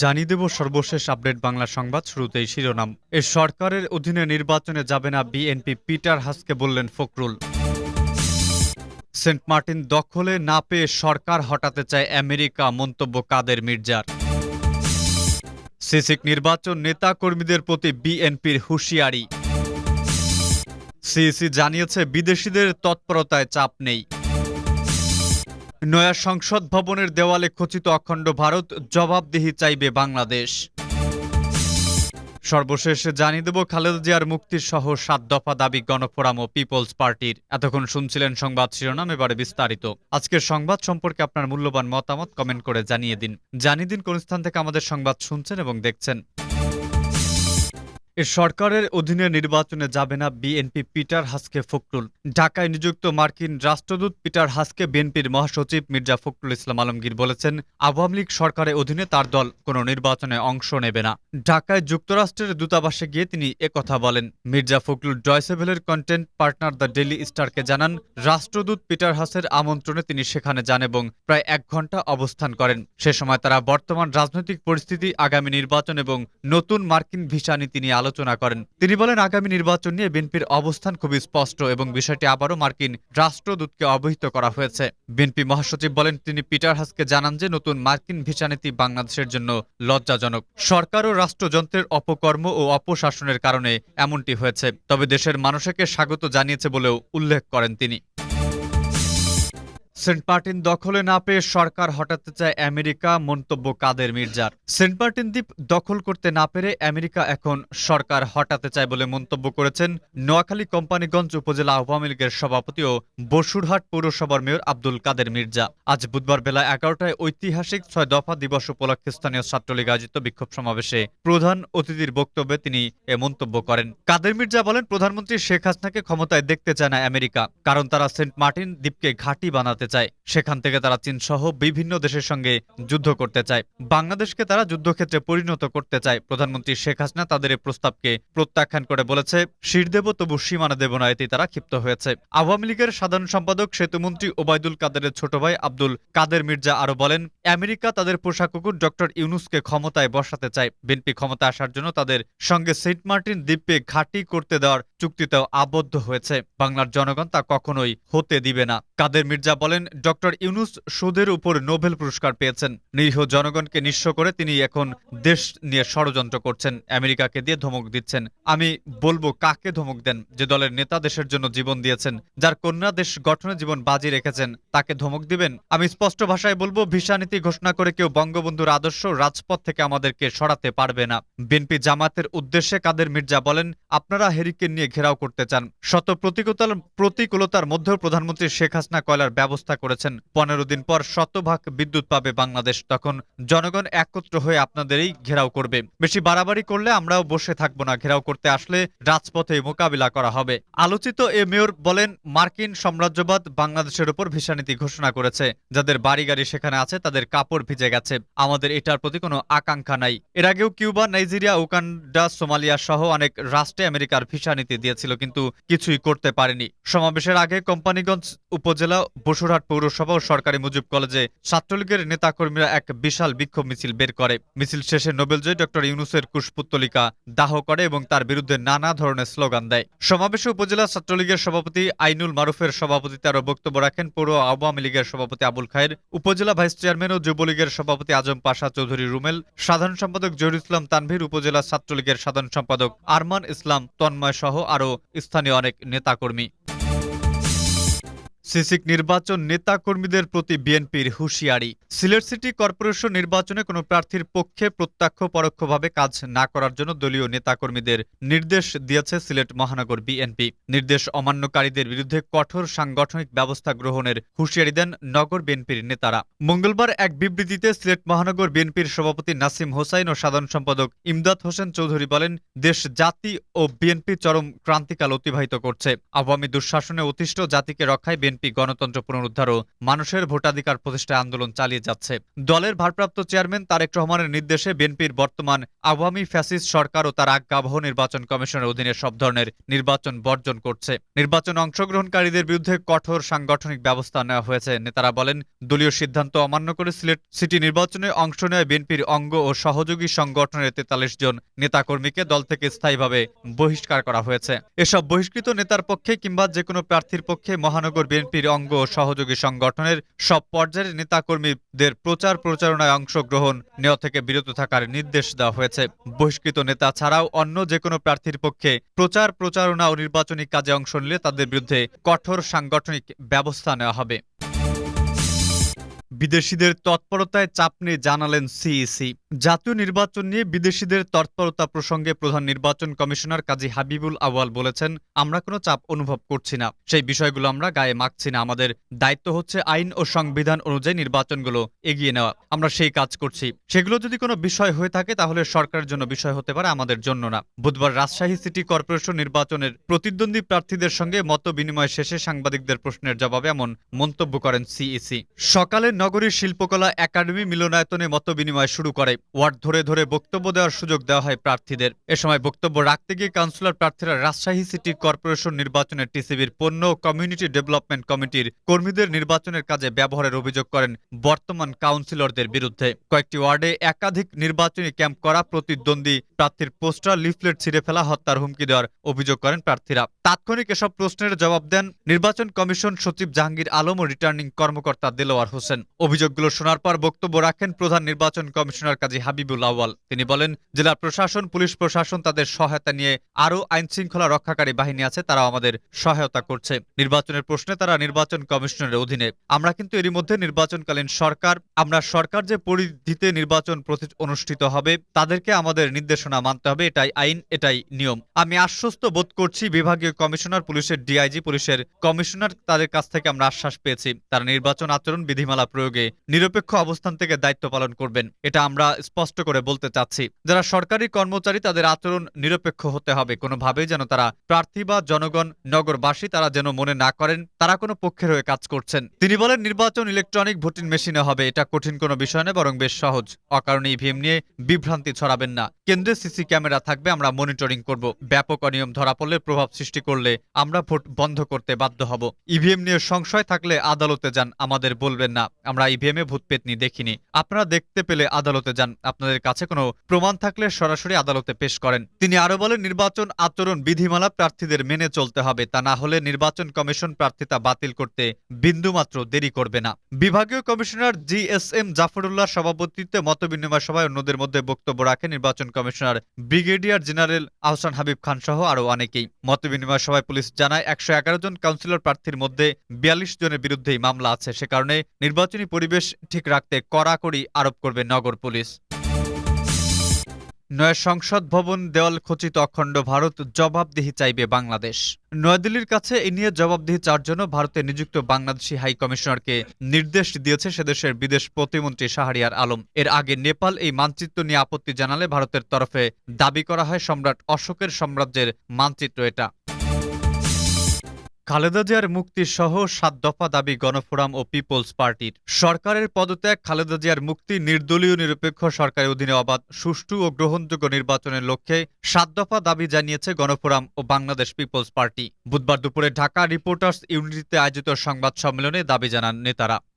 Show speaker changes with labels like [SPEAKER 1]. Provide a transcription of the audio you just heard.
[SPEAKER 1] জানিয়ে দেব সর্বশেষ আপডেট বাংলা সংবাদ শুরুতেই শিরোনাম। এ সরকারের অধীনে নির্বাচনে যাবে না বিএনপি, পিটার হাসকে বললেন ফখরুল। সেন্ট মার্টিন দখলে না পেয়ে সরকার হটাতে চায় আমেরিকা, মন্তব্য কাদের মির্জার। সিসিক নির্বাচন নেতা কর্মীদের প্রতি বিএনপির হুঁশিয়ারি। সিইসি জানিয়েছে বিদেশিদের তৎপরতায় চাপ নেই। নয়া সংসদ ভবনের দেওয়ালে খচিত অখণ্ড ভারত জবাবদিহি চাইবে বাংলাদেশ। সর্বশেষ জানিয়ে দেব, খালেদা জিয়ার মুক্তির সহ সাত দফা দাবি গণফোরাম ও পিপলস পার্টির। এতক্ষণ শুনছিলেন সংবাদ শিরোনাম, এবারে বিস্তারিত। আজকের সংবাদ সম্পর্কে আপনার মূল্যবান মতামত কমেন্ট করে জানিয়ে দিন। জানিয়ে দিন কোন স্থান থেকে আমাদের সংবাদ শুনছেন এবং দেখছেন। এ সরকারের অধীনে নির্বাচনে যাবে না বিএনপি পিটার হাসকে ফখরুল। ঢাকায় নিযুক্ত মার্কিন রাষ্ট্রদূত পিটার হাসকে বিএনপির মহাসচিব মির্জা ফখরুল ইসলাম আলমগীর বলেছেন, আওয়ামী লীগ সরকারের অধীনে তার দল কোনো নির্বাচনে অংশ নেবে না। ঢাকায় যুক্তরাষ্ট্রের দূতাবাসে গিয়ে তিনি একথা বলেন। মির্জা ফখরুল জয়সেভেলের কন্টেন্ট পার্টনার দ্য ডেলি স্টারকে জানান, রাষ্ট্রদূত পিটার হাসের আমন্ত্রণে তিনি সেখানে যান এবং প্রায় এক ঘণ্টা অবস্থান করেন। সে সময় তারা বর্তমান রাজনৈতিক পরিস্থিতি, আগামী নির্বাচন এবং নতুন মার্কিন ভিসা নীতি নিয়ে করেন। তিনি বলেন, আগামী নির্বাচন নিয়ে বিএনপির অবস্থান খুবই স্পষ্ট এবং বিষয়টি আবারও মার্কিন রাষ্ট্রদূতকে অবহিত করা হয়েছে। বিএনপি মহাসচিব বলেন, তিনি পিটার হাসকে জানান যে নতুন মার্কিন ভিসা নীতি বাংলাদেশের জন্য লজ্জাজনক। সরকার ও রাষ্ট্রযন্ত্রের অপকর্ম ও অপশাসনের কারণে এমনটি হয়েছে। তবে দেশের মানুষকে স্বাগত জানিয়েছে বলেও উল্লেখ করেন তিনি। সেন্ট মার্টিন দখলে না পেয়ে সরকার হটাতে চায় আমেরিকা, মন্তব্য কাদের মির্জার। সেন্ট মার্টিন দ্বীপ দখল করতে না পেরে আমেরিকা এখন সরকার হটাতে চায় বলে মন্তব্য করেছেন নোয়াখালী কোম্পানিগঞ্জ উপজেলা আওয়ামী লীগের সভাপতি ও বসুরহাট পৌরসভার মেয়র আব্দুল কাদের মির্জা। আজ বুধবার বেলা এগারোটায় ঐতিহাসিক ছয় দফা দিবস উপলক্ষে স্থানীয় ছাত্রলীগ আয়োজিত বিক্ষোভ সমাবেশে প্রধান অতিথির বক্তব্যে তিনি এ মন্তব্য করেন। কাদের মির্জা বলেন, প্রধানমন্ত্রী শেখ হাসিনাকে ক্ষমতায় দেখতে চায় না আমেরিকা, কারণ তারা সেন্ট মার্টিন দ্বীপকে ঘাঁটি বানাতে চায়। সেখান থেকে তারা চীন সহ বিভিন্ন দেশের সঙ্গে যুদ্ধ করতে চায়। বাংলাদেশকে তারা যুদ্ধক্ষেত্রে পরিণত করতে চায়। প্রধানমন্ত্রী শেখ হাসিনা তাদের এই প্রস্তাবকে প্রত্যাখ্যান করে বলেছে, শির দেব তবু সীমানা দেব না। এতে তারা ক্ষিপ্ত হয়েছে। আওয়ামী লীগের সাধারণ সম্পাদক, সেতুমন্ত্রী ওবায়দুল কাদেরের ছোট ভাই আব্দুল কাদের মির্জা আরও বলেন, আমেরিকা তাদের পোষা কুকুর ডক্টর ইউনুসকে ক্ষমতায় বসাতে চায়। বিএনপি ক্ষমতা আসার জন্য তাদের সঙ্গে সেন্ট মার্টিন দ্বীপে ঘাঁটি করতে দেওয়ার চুক্তিতেও আবদ্ধ হয়েছে। বাংলার জনগণ তা কখনোই হতে দিবে না। কাদের মির্জা বলেন ডক্টর ইউনুস সুদের উপর নোবেল পুরস্কার পেয়েছেন। নিরীহ জনগণকে নিঃস্ব করে তিনি এখন দেশ নিয়ে ষড়যন্ত্র করছেন, আমেরিকাকে দিয়ে ধমক দিচ্ছেন। আমি বলব কাকে ধমক দেন? যে দলের নেতা দেশের জন্য জীবন দিয়েছেন, যার কন্যা দেশ গঠনে জীবন বাজি রেখেছেন, তাকে ধমক দিবেন? আমি স্পষ্ট ভাষায় বলব, ভিসা নীতি ঘোষণা করে কেউ বঙ্গবন্ধুর আদর্শ রাজপথ থেকে আমাদেরকে সরাতে পারবে না। বিএনপি জামাতের উদ্দেশ্যে কাদের মির্জা বলেন, আপনারা হেরিকেন নিয়ে ঘেরাও করতে চান। শত প্রতিকূলতার প্রতিকূলতার মধ্যেও প্রধানমন্ত্রী শেখ হাসিনা কয়লার ব্যবস্থা করেছেন। পনেরো দিন পর শতভাগ বিদ্যুৎ পাবে বাংলাদেশ। তখন জনগণ একত্র হয়ে আপনাদেরই ঘেরাও করবে। বেশি বাড়াবাড়ি করলে আমরাও বসে থাকব না। ঘেরাও করতে আসলে রাজপথে মোকাবিলা করা হবে। আলোচিত এ মেয়র বলেন, মার্কিন সাম্রাজ্যবাদ বাংলাদেশের উপর ভিসা নীতি ঘোষণা করেছে। যাদের বাড়ি গাড়ি সেখানে আছে, তাদের কাপড় ভিজে গেছে। আমাদের এটার প্রতি কোনো আকাঙ্ক্ষা নাই। এর আগেও কিউবা, নাইজেরিয়া উকান্ডা সোমালিয়া সহ অনেক রাষ্ট্রে আমেরিকার ভিসা নীতি দিয়েছিল, কিন্তু কিছুই করতে পারেনি। সমাবেশের আগে কোম্পানিগঞ্জ উপজেলা বসুরহাট পৌরসভা ও সরকারি মুজিব কলেজে ছাত্রলীগের নেতাকর্মীরা এক বিশাল বিক্ষোভ মিছিল বের করে। মিছিল শেষে নোবেলজয়ী ডক্টর ইউনুসের কুশপুত্তলিকা দাহ করে এবং তার বিরুদ্ধে নানা ধরনের স্লোগান দেয়। সমাবেশে উপজেলা ছাত্রলীগের সভাপতি আইনুল মারুফের সভাপতিতে আরও বক্তব্য রাখেন পৌর আওয়ামী লীগের সভাপতি আবুল খায়ের, উপজেলা ভাইস চেয়ারম্যান ও যুবলীগের সভাপতি আজম পাশা চৌধুরী রুমেল, সাধারণ সম্পাদক জহির ইসলাম তানভীর, উপজেলা ছাত্রলীগের সাধারণ সম্পাদক আরমান ইসলাম তন্ময় সহ আরও স্থানীয় অনেক নেতাকর্মী। সিসিক নির্বাচন নেতাকর্মীদের প্রতি বিএনপির হুঁশিয়ারি। সিলেট সিটি কর্পোরেশন নির্বাচনে কোনো প্রার্থীর পক্ষে প্রত্যক্ষ পরোক্ষভাবে কাজ না করার জন্য দলীয় নেতাকর্মীদের নির্দেশ দিয়েছে সিলেট মহানগর বিএনপি। নির্দেশ অমান্যকারীদের বিরুদ্ধে কঠোর সাংগঠনিক ব্যবস্থা গ্রহণের হুঁশিয়ারি দেন নগর বিএনপির নেতারা। মঙ্গলবার এক বিবৃতিতে সিলেট মহানগর বিএনপির সভাপতি নাসিম হোসাইন ও সাধারণ সম্পাদক ইমদাদ হোসেন চৌধুরী বলেন, দেশ, জাতি ও বিএনপি চরম ক্রান্তিকাল অতিবাহিত করছে। আওয়ামী দুঃশাসনে অতিষ্ঠ জাতিকে রক্ষায় বিএনপি বিএনপি গণতন্ত্র পুনরুদ্ধার ও মানুষের ভোটাধিকার প্রতিষ্ঠায় আন্দোলন চালিয়ে যাচ্ছে। দলের ভারপ্রাপ্ত চেয়ারম্যান তারেক রহমানের নির্দেশে বিএনপির বর্তমান আওয়ামী ফ্যাসিস্ট সরকার ও তার আজ্ঞাবহ নির্বাচন কমিশনের অধীনে সব ধরনের নির্বাচন বর্জন করছে। নির্বাচন অংশগ্রহণকারীদের বিরুদ্ধে কঠোর সাংগঠনিক ব্যবস্থা নেওয়া হয়েছে। নেতারা বলেন, দলীয় সিদ্ধান্ত অমান্য করে সিলেট সিটি নির্বাচনে অংশ নেয় বিএনপির অঙ্গ ও সহযোগী সংগঠনের তেতাল্লিশ জন নেতাকর্মীকে দল থেকে স্থায়ীভাবে বহিষ্কার করা হয়েছে। এসব বহিষ্কৃত নেতার পক্ষে কিংবা যে কোনো প্রার্থীর পক্ষে মহানগর বিএনপির অঙ্গ সহযোগী সংগঠনের সব পর্যায়ের নেতাকর্মীদের প্রচার প্রচারণায় অংশগ্রহণ নেওয়া থেকে বিরত থাকার নির্দেশ দেওয়া হয়েছে। বহিষ্কৃত নেতা ছাড়াও অন্য যে কোনো প্রার্থীর পক্ষে প্রচার প্রচারণা ও নির্বাচনী কাজে অংশ নিলে তাদের বিরুদ্ধে কঠোর সাংগঠনিক ব্যবস্থা নেওয়া হবে। বিদেশিদের তৎপরতায় চাপ নিয়ে জানালেন সিইসি। জাতীয় নির্বাচন নিয়ে বিদেশিদের তৎপরতা প্রসঙ্গে প্রধান নির্বাচন কমিশনার কাজী হাবিবুল আওয়াল বলেছেন, আমরা কোনো চাপ অনুভব করছি না। সেই বিষয়গুলো আমরা গায়ে মাখছি না। আমাদের দায়িত্ব হচ্ছে আইন ও সংবিধান অনুযায়ী নির্বাচনগুলো এগিয়ে নেওয়া। আমরা সেই কাজ করছি। সেগুলো যদি কোনো বিষয় হয়ে থাকে, তাহলে সরকারের জন্য বিষয় হতে পারে আমাদের জন্য না। বুধবার রাজশাহী সিটি কর্পোরেশন নির্বাচনের প্রতিদ্বন্দ্বী প্রার্থীদের সঙ্গে মত বিনিময় শেষে সাংবাদিকদের প্রশ্নের জবাবে এমন মন্তব্য করেন সিইসি। সকালে নগরীর শিল্পকলা একাডেমি মিলনায়তনে মত বিনিময় শুরু করে। ওয়ার্ড ধরে ধরে বক্তব্য দেওয়ার সুযোগ দেওয়া হয় প্রার্থীদের। এ সময় বক্তব্য রাখতে গিয়ে কাউন্সিলর প্রার্থীরা রাজশাহী সিটি কর্পোরেশন নির্বাচনের টিসিবির পণ্য কমিউনিটি ডেভেলপমেন্ট কমিটির কর্মীদের নির্বাচনের কাজে ব্যবহারের অভিযোগ করেন বর্তমান কাউন্সিলরদের বিরুদ্ধে। কয়েকটি ওয়ার্ডে একাধিক নির্বাচনী ক্যাম্প করা প্রতিদ্বন্দ্বী প্রার্থীর পোস্টার, লিফলেট ছিঁড়ে ফেলা, হত্যার হুমকি দেওয়ার অভিযোগ করেন প্রার্থীরা। তাৎক্ষণিক এসব প্রশ্নের জবাব দেন নির্বাচন কমিশন সচিব জাহাঙ্গীর আলম ও রিটার্নিং কর্মকর্তা দেলোয়ার হোসেন। অভিযোগগুলো শোনার পর বক্তব্য রাখেন প্রধান নির্বাচন কমিশনার কাজী হাবিবুল আওয়াল তিনি বলেন, জেলা প্রশাসন, পুলিশ প্রশাসন তাদের সহায়তা নিয়ে আরও আইন শৃঙ্খলা রক্ষাকারী বাহিনী আছে, তারাও আমাদের সহায়তা করছে। নির্বাচনের প্রশ্নে তারা নির্বাচন কমিশনের অধীনে। আমরা কিন্তু এরই মধ্যে নির্বাচনকালীন সরকার, আমরা সরকার যে পরিধিতে নির্বাচন প্রতি- অনুষ্ঠিত হবে, তাদেরকে আমাদের নির্দেশনা মানতে হবে, এটাই আইন, এটাই নিয়ম। আমি আশ্বস্ত বোধ করছি বিভাগীয় কমিশনার, পুলিশের ডিআইজি, পুলিশের কমিশনার তাদের কাছ থেকে আমরা আশ্বাস পেয়েছি। তারা নির্বাচন আচরণ, বিধিমালা প্রয়োগে নিরপেক্ষ অবস্থান থেকে দায়িত্ব পালন করবেন। এটা আমরা স্পষ্ট করে বলতে চাচ্ছি। যারা সরকারি কর্মচারী, তাদের আচরণ নিরপেক্ষ হতে হবে। কোনোভাবেই যেন তারা প্রার্থী বা জনগণ, নগরবাসী, তারা যেন মনে না করেন, তারা কোনো পক্ষের হয়ে কাজ করছেন। তিনি বলেন, নির্বাচন ইলেকট্রনিক ভোটিং মেশিনে হবে। এটা কঠিন কোনো বিষয় নয়, বরং বেশ সহজ। অকারণে ইভিএম নিয়ে বিভ্রান্তি ছড়াবেন না। কেন্দ্রে সিসি ক্যামেরা থাকবে, আমরা মনিটরিং করব। ব্যাপক অনিয়ম ধরা পড়লে প্রভাব সৃষ্টি করলে আমরা ভোট বন্ধ করতে বাধ্য হব। ইভিএম নিয়ে সংশয় থাকলে আদালতে যান, আমাদের বলবেন না। আমরা ইভিএম এ ভূত পেতনি দেখিনি। আপনারা দেখতে পেলে আদালতে যান। আপনাদের কাছে কোনো প্রমাণ থাকলে সরাসরি আদালতে পেশ করেন। তিনি আরও বলেন, নির্বাচন আচরণ বিধিমালা প্রার্থীদের মেনে চলতে হবে। তা না হলে নির্বাচন কমিশন প্রার্থিতা বাতিল করতে বিন্দুমাত্র দেরি করবে না। বিভাগীয় commissioner G S M Zafrullah সভাপতিত্বে মতবিনিময় সভায় অন্যদের মধ্যে বক্তব্য রাখেন নির্বাচন commissioner brigadier general Ahsan Habib Khan সহ আরও অনেকেই। মতবিনিময় সভায় পুলিশ জানায়, একশো এগারো জন কাউন্সিলর প্রার্থীর মধ্যে বিয়াল্লিশ জনের বিরুদ্ধেই মামলা আছে। সে কারণে নির্বাচনী পরিবেশ ঠিক রাখতে কড়াকড়ি আরোপ করবে নগর পুলিশ। নয় সংসদ ভবন দেওয়াল খচিত অখণ্ড ভারত জবাবদিহি চাইবে বাংলাদেশ। নয়াদিল্লির কাছে এ নিয়ে জবাবদিহি চাওয়ার জন্য ভারতে নিযুক্ত বাংলাদেশি হাই কমিশনারকে নির্দেশ দিয়েছে সেদেশের বিদেশ প্রতিমন্ত্রী শাহরিয়ার আলম। এর আগে নেপাল এই মানচিত্র নিয়ে আপত্তি জানালে ভারতের তরফে দাবি করা হয় সম্রাট অশোকের সাম্রাজ্যের মানচিত্র এটা। খালেদা জিয়ার মুক্তি সহ সাত দফা দাবি গণফোরাম ও পিপলস পার্টির। সরকারের পদত্যাগ খালেদা জিয়ার মুক্তি নির্দলীয় নিরপেক্ষ সরকারের অধীনে অবাধ, সুষ্ঠু ও গ্রহণযোগ্য নির্বাচনের লক্ষ্যে সাত দফা দাবি জানিয়েছে গণফোরাম ও বাংলাদেশ পিপলস পার্টি। বুধবার দুপুরে ঢাকা রিপোর্টার্স ইউনিটিতে আয়োজিত সংবাদ সম্মেলনে দাবি জানান নেতারা।